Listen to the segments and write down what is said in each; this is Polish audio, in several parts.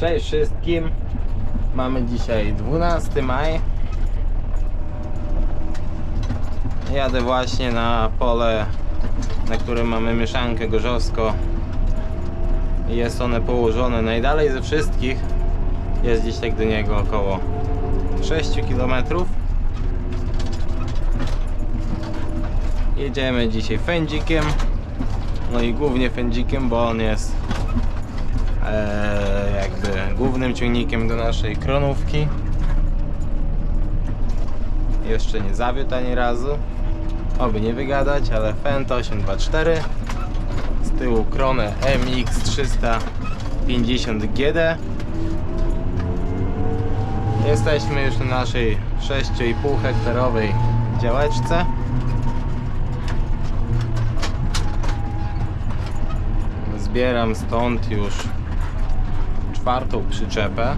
Cześć wszystkim. Mamy dzisiaj 12 maj. Jadę właśnie na pole, na którym mamy mieszankę gorzowsko. Jest one położone najdalej ze wszystkich. Jest gdzieś tak do niego około 6 km. Jedziemy dzisiaj fędzikiem. No i głównie fędzikiem, bo on jest jakby głównym ciągnikiem do naszej kronówki. Jeszcze nie zawiódł ani razu. Oby nie wygadać, ale Fendt 824 z tyłu kronę MX 350 GD. Jesteśmy już na naszej 6,5 hektarowej działeczce. Zbieram stąd już czwartą przyczepę.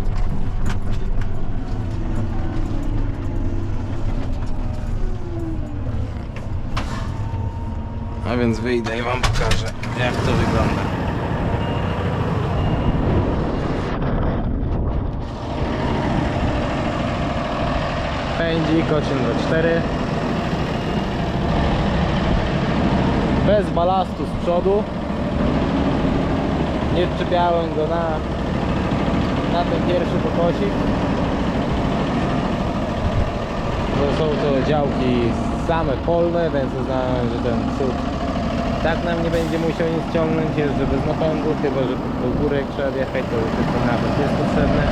A więc wyjdę i wam pokażę jak to wygląda. Pędzik 824 Bez balastu z przodu Nie czepiałem go na na ten pierwszy pokosik bo są to działki same polne, więc uznałem, że ten cud tak nam nie będzie musiał nic ciągnąć, jest, że bez napędu, chyba że do góry jak trzeba wjechać, to już tylko napęd jest potrzebny.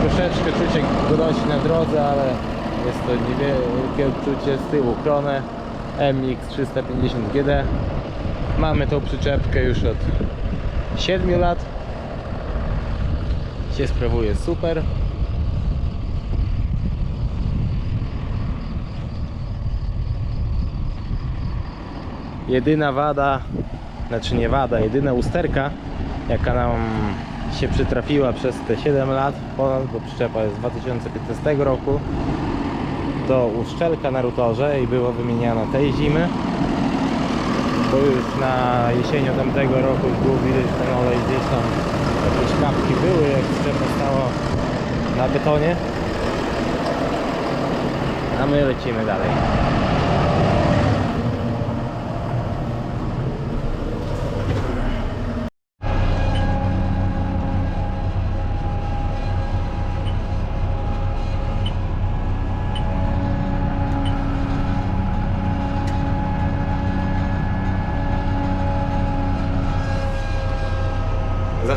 Troszeczkę czucie godości na drodze, ale jest to niewielkie odczucie z tyłu kronę MX 350 GD. Mamy tą przyczepkę już od 7 lat. Się sprawuje super. Jedyna wada, znaczy nie wada, jedyna usterka, jaka nam się przytrafiła przez te 7 lat ponad, bo przyczepa jest z 2015 roku, to uszczelka na rotorze i była wymieniana tej zimy bo już na jesienią tamtego roku już było widać, ten olej gdzieś tam jakieś kapki były, jak przyczepa stała na betonie. A my lecimy dalej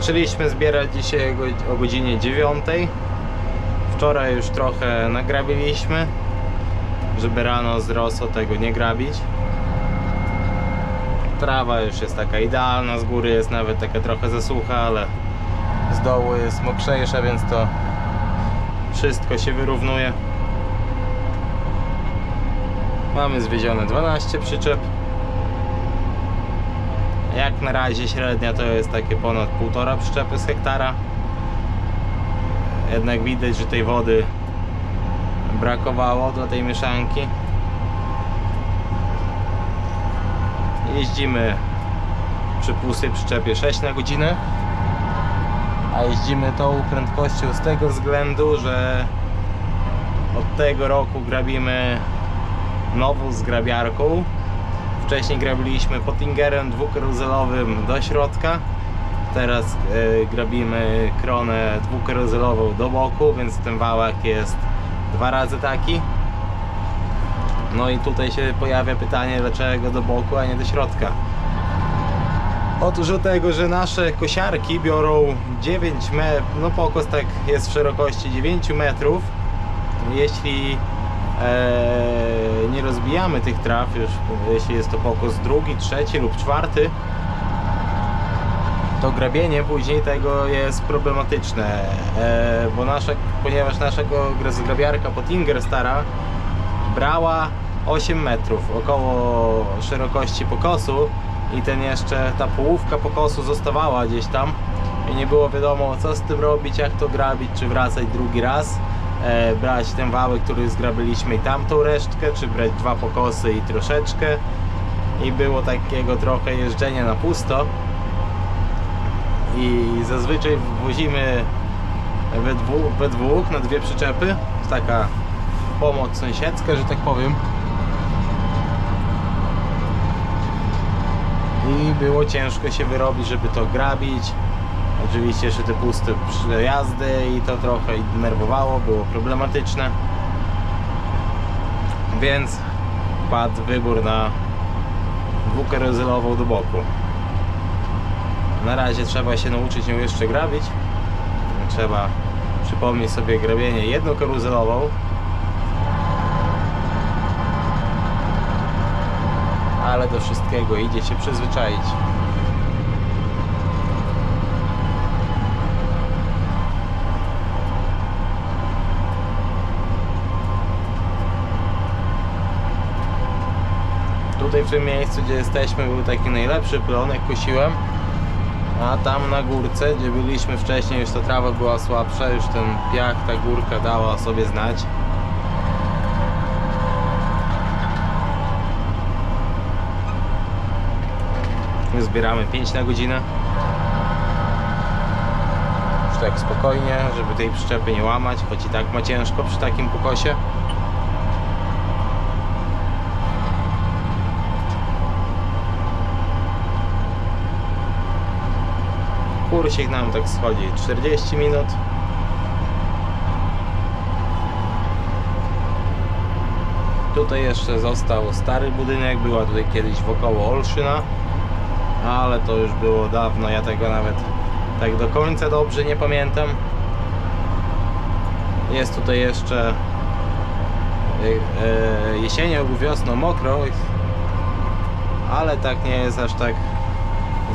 Zaczęliśmy zbierać dzisiaj o godzinie 9. Wczoraj już trochę nagrabiliśmy, żeby rano z tego nie grabić. Trawa już jest taka idealna, z góry jest nawet taka trochę zasucha, ale z dołu jest mokrzejsza, więc to wszystko się wyrównuje. Mamy zwiezione 12 przyczep. Jak na razie średnia to jest takie ponad 1,5 przyczepy z hektara. Jednak widać, że tej wody brakowało dla tej mieszanki. Jeździmy przy pustej przyczepie 6 na godzinę. A jeździmy tą prędkością z tego względu, że od tego roku grabimy nową zgrabiarką Wcześniej grabiliśmy pottingerem dwukaruzelowym do środka. Teraz e, grabimy kronę dwukaruzelową do boku, więc ten wałek jest dwa razy taki. No i tutaj się pojawia pytanie, dlaczego do boku, a nie do środka. Otóż do tego, że nasze kosiarki biorą 9 metrów, no pokos tak jest w szerokości 9 metrów. Jeśli nie rozbijamy tych traw, już jeśli jest to pokos drugi, trzeci lub czwarty, to grabienie później tego jest problematyczne, e, bo nasza, ponieważ naszego zgrabiarka Pottinger stara brała 8 metrów około szerokości pokosu i ten jeszcze ta połówka pokosu zostawała gdzieś tam i nie było wiadomo co z tym robić, jak to grabić, czy wracać drugi raz brać ten wałek, który zgrabiliśmy i tamtą resztkę, czy brać dwa pokosy i troszeczkę i było takiego trochę jeżdżenia na pusto i zazwyczaj wozimy we dwóch, we dwóch na dwie przyczepy. Taka pomoc sąsiedzka, że tak powiem. I było ciężko się wyrobić, żeby to grabić. Oczywiście jeszcze te puste przejazdy i to trochę denerwowało, było problematyczne. Więc padł wybór na dwukaruzylową do boku. Na razie trzeba się nauczyć ją jeszcze grabić. Trzeba przypomnieć sobie grabienie jednokaruzelową. Ale do wszystkiego idzie się przyzwyczaić. Tutaj w tym miejscu, gdzie jesteśmy, był taki najlepszy plon, jak kosiłem. A tam na górce, gdzie byliśmy wcześniej, już ta trawa była słabsza, już ten piach, ta górka dała sobie znać. My zbieramy 5 na godzinę. Już tak spokojnie, żeby tej przyczepy nie łamać, choć i tak ma ciężko przy takim pokosie. Kursik nam tak schodzi 40 minut. Tutaj jeszcze został stary budynek, była tutaj kiedyś wokoło Olszyna, ale to już było dawno, ja tego nawet tak do końca dobrze nie pamiętam. Jest tutaj jeszcze e, e, jesienią lub wiosną mokro, ale tak nie jest aż tak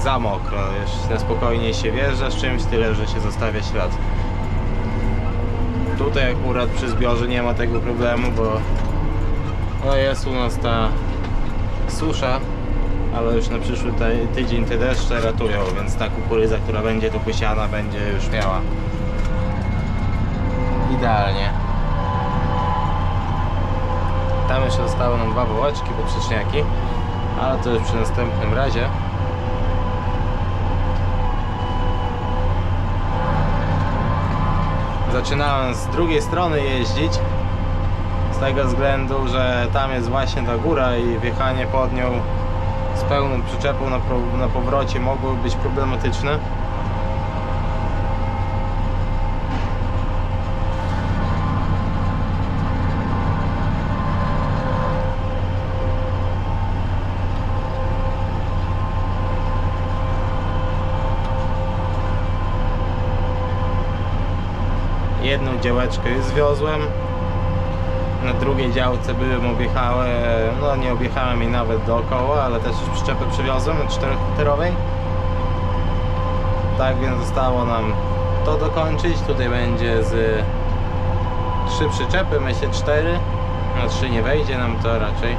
za mokro, jeszcze spokojnie się wjeżdża z czymś, tyle że się zostawia ślad. Tutaj akurat przy zbiorze nie ma tego problemu, bo no jest u nas ta susza, ale już na przyszły ty- tydzień te deszcze ratują, więc ta kukurydza, która będzie tu posiana, będzie już miała idealnie. Tam jeszcze zostały nam dwa wołeczki, poprzeczniaki, ale to już przy następnym razie. Zaczynałem z drugiej strony jeździć z tego względu, że tam jest właśnie ta góra i wjechanie pod nią z pełną przyczepą na, pro- na powrocie mogło być problematyczne. Działeczkę już zwiozłem. Na drugiej działce byłem, objechałem, no nie objechałem jej nawet dookoła, ale też już przyczepę przywiozłem na czteroliterowej. Tak więc zostało nam to dokończyć. Tutaj będzie z trzy przyczepy, myślę cztery. Na trzy nie wejdzie nam to raczej.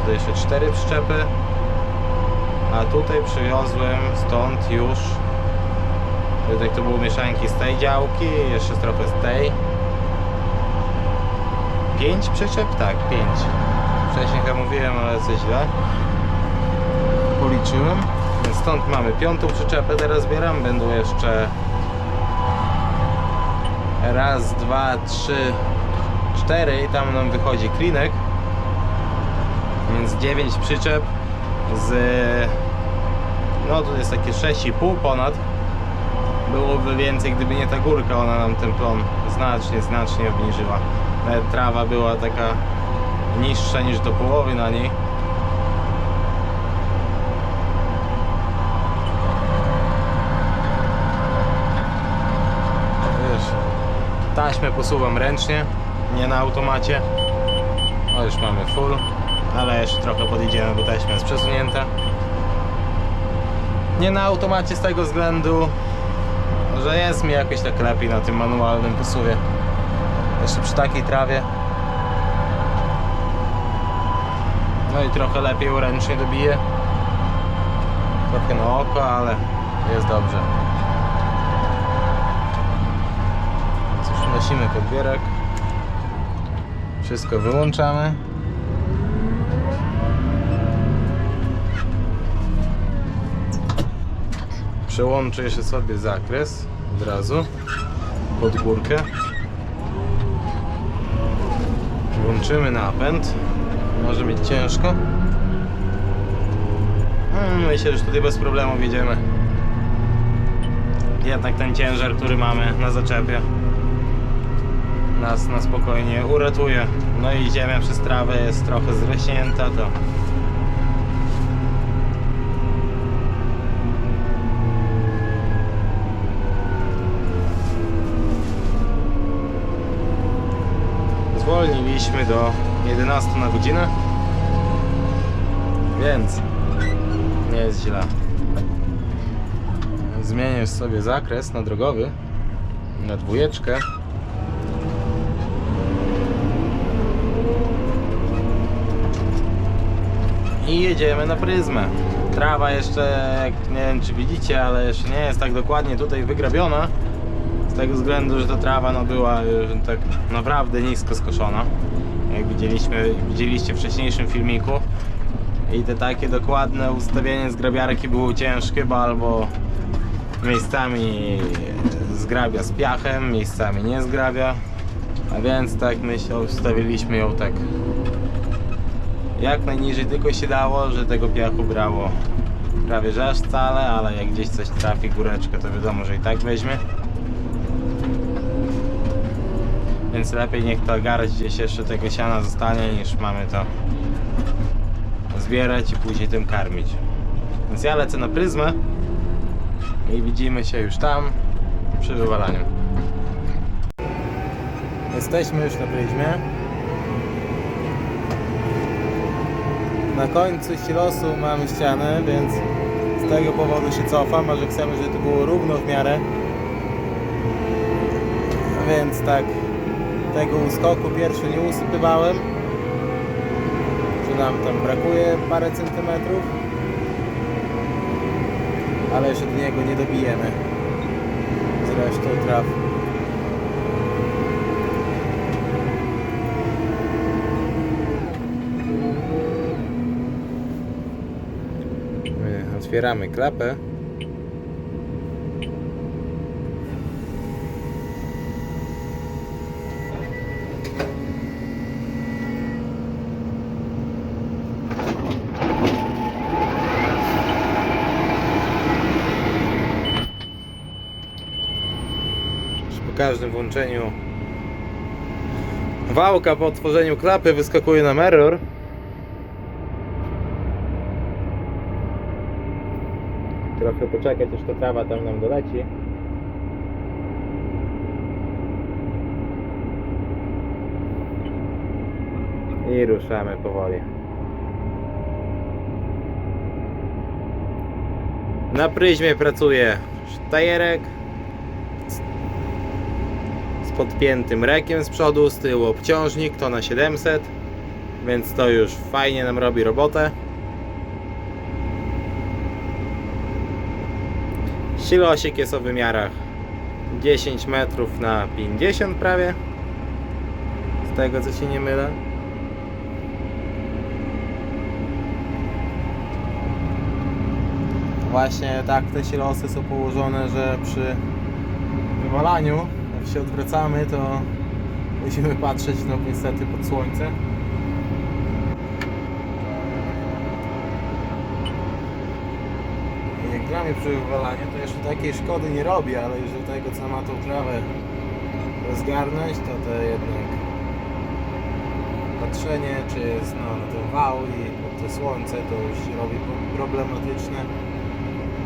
Tutaj jeszcze cztery przyczepy. A tutaj przywiozłem stąd już tak to były mieszanki z tej działki, jeszcze trochę z tej. Pięć przyczep? Tak, pięć. Wcześniej chyba mówiłem, ale coś źle. Policzyłem. Więc stąd mamy piątą przyczepę, teraz zbieram. Będą jeszcze raz, dwa, trzy, cztery i tam nam wychodzi klinek. Więc dziewięć przyczep z... No to jest takie 6,5 ponad byłoby więcej, gdyby nie ta górka, ona nam ten plon znacznie, znacznie obniżyła. Nawet trawa była taka niższa niż do połowy na niej. Wiesz, taśmę posuwam ręcznie, nie na automacie. O, już mamy full, ale jeszcze trochę podjedziemy, bo taśma jest przesunięta. Nie na automacie z tego względu, że jest mi jakoś tak lepiej na tym manualnym posuwie. Jeszcze przy takiej trawie. No i trochę lepiej ręcznie dobiję. Trochę na oko, ale jest dobrze. Cóż, nosimy podbierak. Wszystko wyłączamy. Przełączę jeszcze sobie zakres od razu pod górkę. Włączymy napęd. Może być ciężko. Hmm, Myślę, że tutaj bez problemu wjedziemy. Jednak ten ciężar, który mamy na zaczepie nas na spokojnie uratuje. No i ziemia przez trawę jest trochę zreśnięta, to zwolniliśmy do 11 na godzinę, więc nie jest źle. Zmienię sobie zakres na drogowy, na dwójeczkę. I jedziemy na pryzmę. Trawa jeszcze, nie wiem czy widzicie, ale jeszcze nie jest tak dokładnie tutaj wygrabiona. Z tego względu, że ta trawa no, była tak naprawdę nisko skoszona. Jak widzieliśmy, widzieliście w wcześniejszym filmiku. I te takie dokładne ustawienie zgrabiarki było ciężkie, bo albo miejscami zgrabia z piachem, miejscami nie zgrabia. A więc tak myślę, ustawiliśmy ją tak jak najniżej tylko się dało, że tego piachu brało prawie że aż wcale, ale jak gdzieś coś trafi góreczkę, to wiadomo, że i tak weźmie. Więc lepiej niech ta garść gdzieś jeszcze tego siana zostanie, niż mamy to zbierać i później tym karmić. Więc ja lecę na pryzmę i widzimy się już tam przy wywalaniu. Jesteśmy już na pryzmie. Na końcu silosu mamy ścianę, więc z tego powodu się cofam, a że chcemy, żeby to było równo w miarę. Więc tak, tego uskoku pierwszy nie usypywałem, że nam tam brakuje parę centymetrów, ale jeszcze do niego nie dobijemy z resztą traw. My Otwieramy klapę. Każdym włączeniu wałka po otworzeniu klapy wyskakuje nam error. trochę poczekać, aż ta trawa tam nam doleci. I ruszamy powoli. Na pryzmie pracuje sztajerek podpiętym rekiem z przodu, z tyłu obciążnik, to na 700, więc to już fajnie nam robi robotę. Silosik jest o wymiarach 10 metrów na 50 prawie. Z tego co się nie mylę. Właśnie tak te silosy są położone, że przy wywalaniu, jak się odwracamy, to musimy patrzeć no niestety pod słońce. Jak dla mnie przy wywalaniu to jeszcze takiej szkody nie robi, ale już do tego co ma tą trawę rozgarnąć, to to jednak patrzenie czy jest no, na ten wał i to słońce to już robi problematyczne,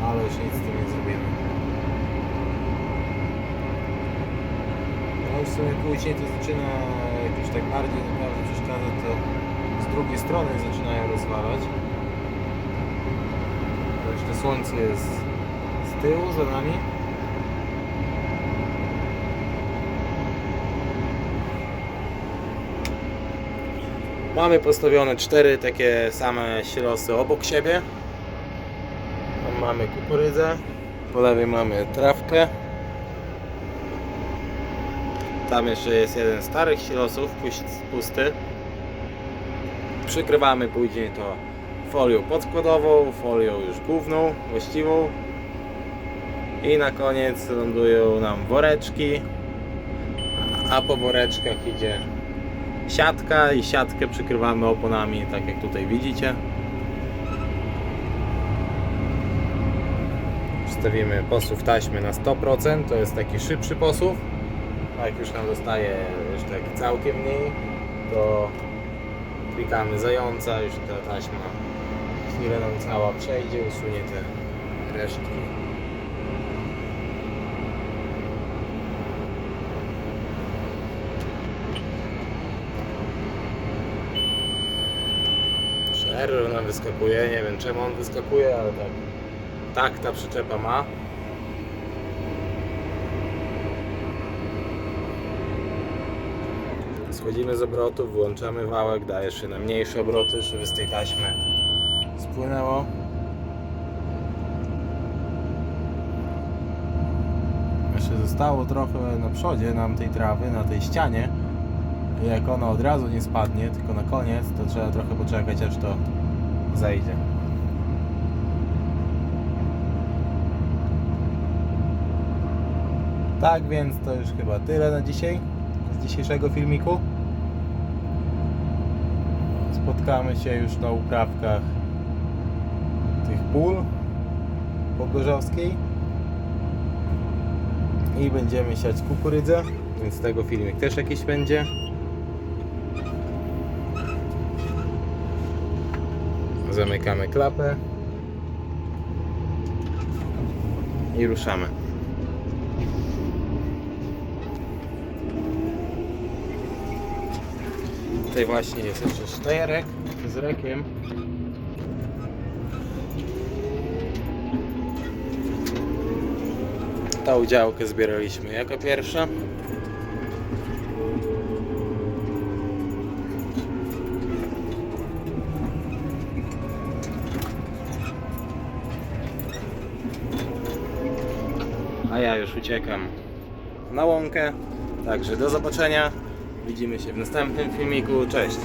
ale już nic z tym nie zrobimy. No już w sumie później to zaczyna jakoś tak bardziej naprawdę przeszkadzać, to z drugiej strony zaczynają rozwalać. To jeszcze słońce jest z tyłu za nami. Mamy postawione cztery takie same silosy obok siebie. Tam mamy kukurydzę, po lewej mamy trawkę. Tam jeszcze jest jeden starych silosów, pusty. Przykrywamy później to folią podkładową, folią już główną, właściwą. I na koniec lądują nam woreczki, a po woreczkach idzie siatka i siatkę przykrywamy oponami, tak jak tutaj widzicie. Wstawimy posuw taśmy na 100%, to jest taki szybszy posuw. A jak już nam zostaje już tak całkiem mniej, to klikamy zająca, już ta taśma chwilę nam cała przejdzie, usunie te resztki. Error nam wyskakuje, nie wiem czemu on wyskakuje, ale tak, tak ta przyczepa ma. Schodzimy z obrotów, wyłączamy wałek, dajesz się na mniejsze obroty, żeby z tej taśmy spłynęło. Jeszcze zostało trochę na przodzie nam tej trawy, na tej ścianie. Jak ona od razu nie spadnie, tylko na koniec, to trzeba trochę poczekać aż to zejdzie. Tak więc to już chyba tyle na dzisiaj z dzisiejszego filmiku. Spotkamy się już na uprawkach tych pól pogorzowskiej i będziemy siać kukurydzę, więc tego filmik też jakiś będzie. Zamykamy klapę i ruszamy. Tutaj właśnie jest jeszcze sztajerek z rekiem. Tą działkę zbieraliśmy jako pierwsza. A ja już uciekam na łąkę. Także do zobaczenia. Widzimy się w następnym filmiku. Cześć.